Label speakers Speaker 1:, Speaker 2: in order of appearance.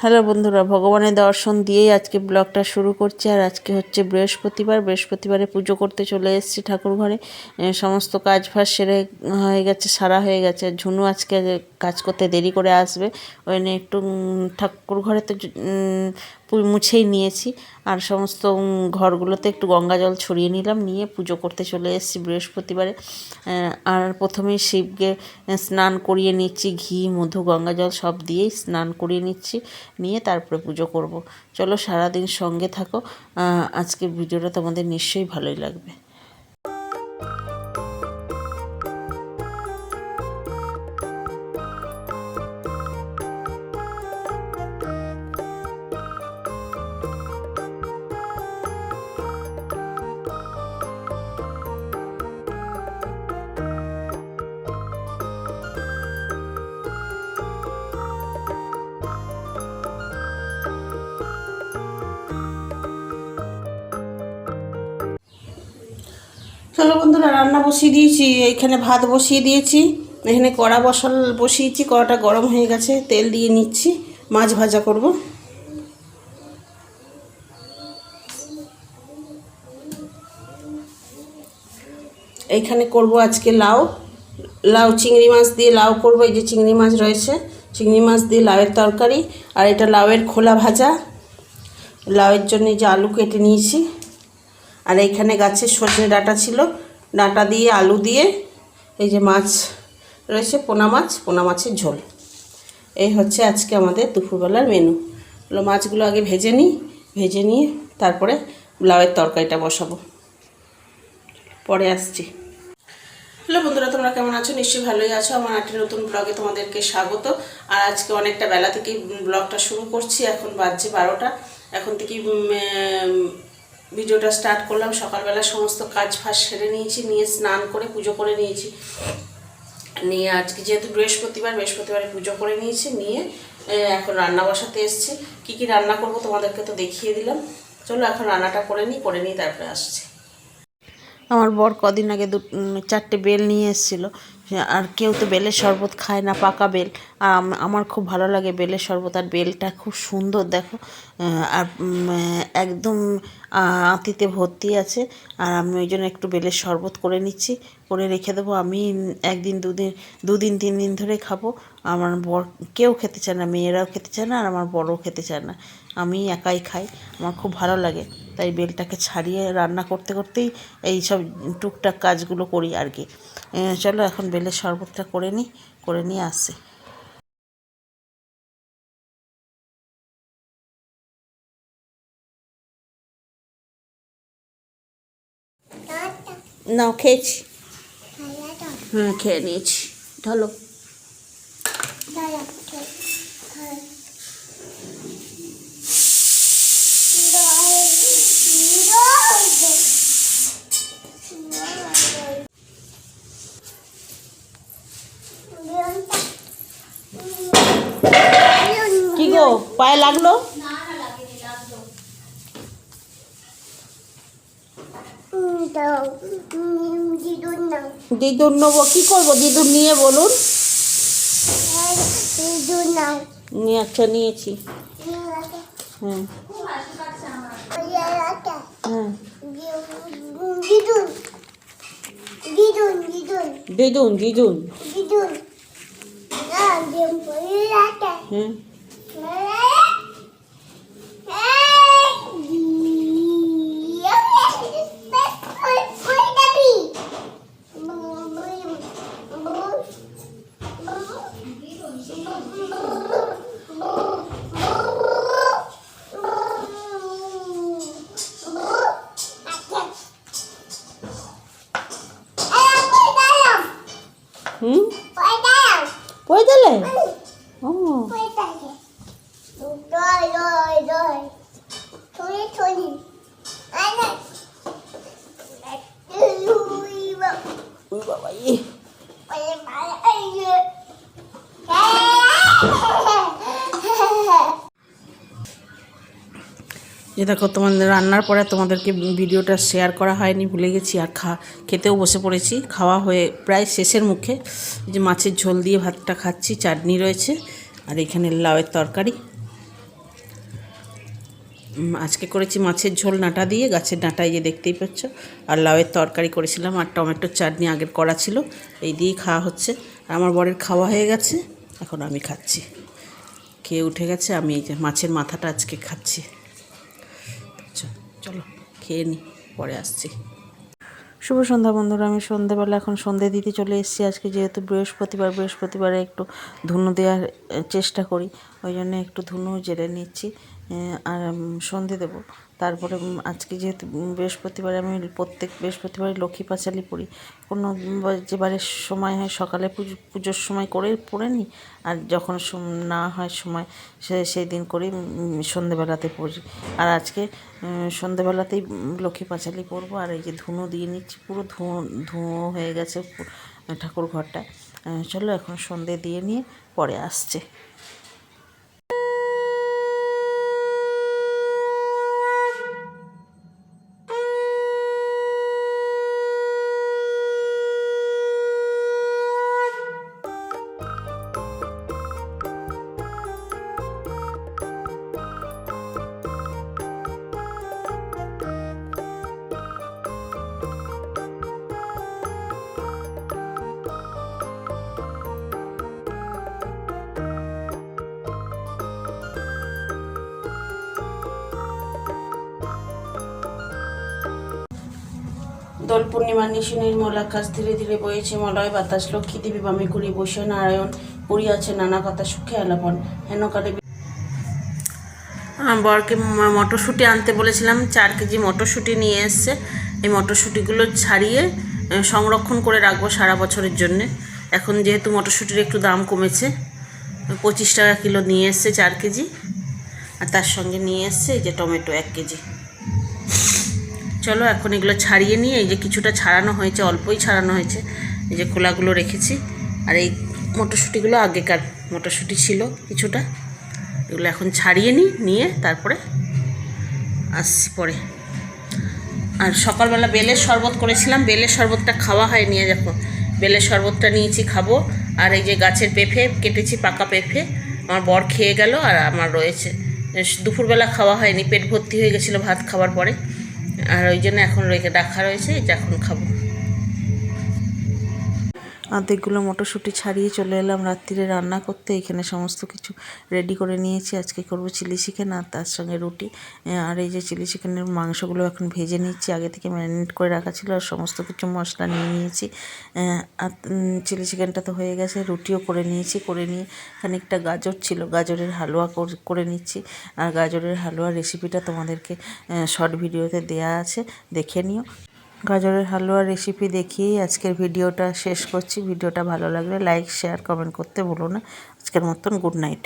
Speaker 1: Hello বন্ধুরা, ভগবানের দর্শন দিয়েই আজকে ব্লগটা শুরু করছি। আর আজকে হচ্ছে বৃহস্পতিবার। বৃহস্পতিবারে পুজো করতে চলে এসেছি ঠাকুর ঘরে। সমস্ত কাজ ফাজ সেরে হয়ে গেছে, সারা হয়ে গেছে। ঝুনু আজকে কাজ করতে দেরি করে আসবে, ওই নিয়ে একটু ঠাকুর ঘরে তো মুছেই নিয়েছি। আর সমস্ত ঘরগুলোতে একটু গঙ্গা জল ছড়িয়ে নিলাম, নিয়ে পুজো করতে চলে এসেছি বৃহস্পতিবারে। আর প্রথমেই শিবকে স্নান করিয়ে নিচ্ছি, ঘি, মধু, গঙ্গা জল সব দিয়েই স্নান করিয়ে নিচ্ছি। নিয়ে তারপরে পুজো করব। চলো সারাদিন সঙ্গে থাকো। আজকের ভিডিওটা তোমাদের নিশ্চয়ই ভালোই লাগবে। চলো বন্ধুরা, রান্না বসিয়ে দিয়েছি। এইখানে ভাত বসিয়ে দিয়েছি। এখানে কড়া বসাল, বসিয়েছি। কড়াটা গরম হয়ে গেছে, তেল দিয়ে নিচ্ছি। মাছ ভাজা করব। এইখানে করব আজকে লাউ। লাউ, চিংড়ি মাছ দিয়ে লাউ করব। এই যে চিংড়ি মাছ রয়েছে, চিংড়ি মাছ দিয়ে লাউয়ের তরকারি। আর এটা লাউয়ের খোলা ভাজা। লাউয়ের জন্য যে আলু কেটে নিয়েছি। আর এইখানে গাছের সজনে ডাঁটা ছিল। ডাঁটা দিয়ে, আলু দিয়ে, এই যে মাছ রয়েছে, পোনা মাছ, পোনা মাছের ঝোল। এই হচ্ছে আজকে আমাদের দুপুরবেলার মেনু। হলো মাছগুলো আগে ভেজে নিই, ভেজে নিয়ে তারপরে লাউয়ের তরকারিটা বসাবো। পরে আসছি। হ্যালো বন্ধুরা, তোমরা কেমন আছো? নিশ্চয়ই ভালোই আছো। আমার একটি নতুন ব্লগে তোমাদেরকে স্বাগত। আর আজকে অনেকটা বেলা থেকেই ব্লগটা শুরু করছি। এখন বাজছে বারোটা। এখন থেকেই ভিডিওটা স্টার্ট করলাম, সকালবেলা সমস্ত কাজ ফাজ সেরে নিয়েছি, নিয়ে স্নান করে পুজো করে নিয়েছি। নিয়ে আজকে যেহেতু বৃহস্পতিবার, বৃহস্পতিবারে পুজো করে নিয়েছি, নিয়ে এখন রান্না বসাতে এসেছি। কী কী রান্না করব তোমাদেরকে তো দেখিয়ে দিলাম। চলো এখন রান্নাটা করে নিই করে নিই তারপরে আসছি। আমার বর কদিন আগে দু চারটে বেল নিয়ে এসেছিল। আর কেউ তো বেলের শরবত খায় না, পাকা বেল। আর আমার খুব ভালো লাগে বেলের শরবত আর বেলটা খুব সুন্দর, দেখো। আর একদম আঁতিতে ভর্তি আছে। আর আমি ওই জন্য একটু বেলের শরবত করে নিচ্ছি, করে রেখে দেবো। আমি একদিন, দুদিন দুদিন, তিন দিন ধরে খাব। আমার বর, কেউ খেতে চায় না, মেয়েরাও খেতে চায় না, আর আমার বড়ও খেতে চায় না। আমি একাই খাই, আমার খুব ভালো লাগে। তাই বেলটাকে ছাড়িয়ে রান্না করতে করতেই এই সব টুকটাক কাজগুলো করি আর কি। চলো এখন বেলের শরবতটা করে নিই করে নিয়ে আসি নাও খেয়েছি। হুম খেয়ে নিয়েছি। ঢালো কি গো পায়ে লাগল? দিদুর নেব কি করব? দিদুর নিয়ে বলুন। নিয়ে আচ্ছা নিয়েছি। হ্যাঁ। হ্যাঁ। দিদুন দিদুন। হ্যাঁ। হুম? কই দিলে ও।
Speaker 2: Rồi
Speaker 1: দেখো তোমাদের রান্নার পরে তোমাদেরকে ভিডিওটা শেয়ার করা হয়নি, ভুলে গেছি। আর খা, খেতেও বসে পড়েছি। খাওয়া হয়ে প্রায় শেষের মুখে যে মাছের ঝোল দিয়ে ভাতটা খাচ্ছি, চাটনি রয়েছে। আর এখানে লাউয়ের তরকারি। আজকে করেছি মাছের ঝোল নাটা দিয়ে, গাছের ডাঁটায় যে দেখতেই পাচ্ছ। আর লাউয়ের তরকারি করেছিলাম, আর টমেটোর চাটনি আগের করা ছিল। এই দিয়েই খাওয়া হচ্ছে। আর আমার বরের খাওয়া হয়ে গেছে, এখন আমি খাচ্ছি। খেয়ে উঠে গেছে, আমি এই যে মাছের মাথাটা আজকে খাচ্ছি। চলো, খেয়ে নি, পরে আসছি। শুভ সন্ধ্যা বন্ধুরা, আমি সন্ধ্যেবেলা এখন সন্ধ্যে দিতে চলে এসেছি। আজকে যেহেতু বৃহস্পতিবার, বৃহস্পতিবারে একটু ধুনো দেওয়ার চেষ্টা করি। ওই জন্য একটু ধুনো জেলে নিচ্ছি আর সন্ধে দেবো। তারপরে আজকে যেহেতু বৃহস্পতিবারে আমি প্রত্যেক বৃহস্পতিবারে লক্ষ্মী পাঁচালি পড়ি। কোনো যেবারে সময় হয় সকালে পুজো পুজোর সময় করে পড়ে নিই আর যখন না হয় সময় সে সেই দিন উম, সন্ধেবেলাতে পড়ি। আর আজকে সন্ধেবেলাতেই লক্ষ্মী পাঁচালি পরবো আর এই যে ধুনো দিয়ে নিচ্ছি পুরো ধুঁয়ো ধুঁয়ো হয়ে গেছে ঠাকুর ঘরটা। চলো এখন সন্ধে দিয়ে নিয়ে পরে আসছে। দোল পূর্ণিমা নিশি নির্মল আকাশ ধীরে ধীরে বয়েছে মলয়, বাতাস, লক্ষ্মী দেবী, বামে করি বসে নারায়ণ পুরী আছে নানা কথা, সুখে আলাপন হেনকালে বরকে মটরশুঁটি আনতে বলেছিলাম, চার কেজি মটরশুঁটি নিয়ে এসছে। এই মটরশুঁটিগুলো ছাড়িয়ে সংরক্ষণ করে রাখব সারা বছরের জন্যে। এখন যেহেতু মটরশুঁটির একটু দাম কমেছে, পঁচিশ টাকা কিলো নিয়ে এসছে চার কেজি। আর তার সঙ্গে নিয়ে এসছে এই যে টমেটো এক কেজি। চলো এখন এগুলো ছাড়িয়ে নিয়ে এই যে কিছুটা ছাড়ানো হয়েছে, অল্পই ছাড়ানো হয়েছে। এই যে খোলাগুলো রেখেছি। আর এই মটরশুঁটিগুলো আগেকার মটরশুঁটি ছিল কিছুটা। এগুলো এখন ছাড়িয়ে নিই, নিয়ে তারপরে আসছি পরে। আর সকালবেলা বেলের শরবত করেছিলাম। বেলের শরবতটা খাওয়া হয়নি যখন বেলের শরবতটা নিয়েছি, খাব। আর এই যে গাছের পেঁপে কেটেছি, পাকা পেঁপে। আমার বর খেয়ে গেল আর আমার রয়েছে। দুপুরবেলা খাওয়া হয়নি, পেট ভর্তি হয়ে গেছিল ভাত খাওয়ার পরে। আর ওই জন্য এখন রেখে রাখা রয়েছে এটা এখন খাব। অর্ধেকগুলো মটরশুঁটি ছাড়িয়ে চলে এলাম রাত্রিরে রান্না করতে। এখানে সমস্ত কিছু রেডি করে নিয়েছি। আজকে করব চিলি চিকেন আর তার সঙ্গে রুটি। আর এই যে চিলি চিকেনের মাংসগুলো এখন ভেজে নিচ্ছি। আগে থেকে ম্যারিনেট করে রাখা ছিল আর সমস্ত কিছু মশলা নিয়ে নিয়েছি। আর চিলি চিকেনটা তো হয়ে গেছে। রুটিও করে নিয়েছি। করে নিয়ে খানিকটা গাজর ছিল। গাজরের হালুয়া করে নিচ্ছি। আর গাজরের হালুয়ার রেসিপিটা তোমাদেরকে শর্ট ভিডিওতে দেয়া আছে। দেখে নিও। গাজরের হালুয়ার রেসিপি দেখিয়েই আজকের ভিডিওটা শেষ করছি। ভিডিওটা ভালো লাগলে লাইক শেয়ার কমেন্ট করতে ভুলো না। আজকের মতন গুড নাইট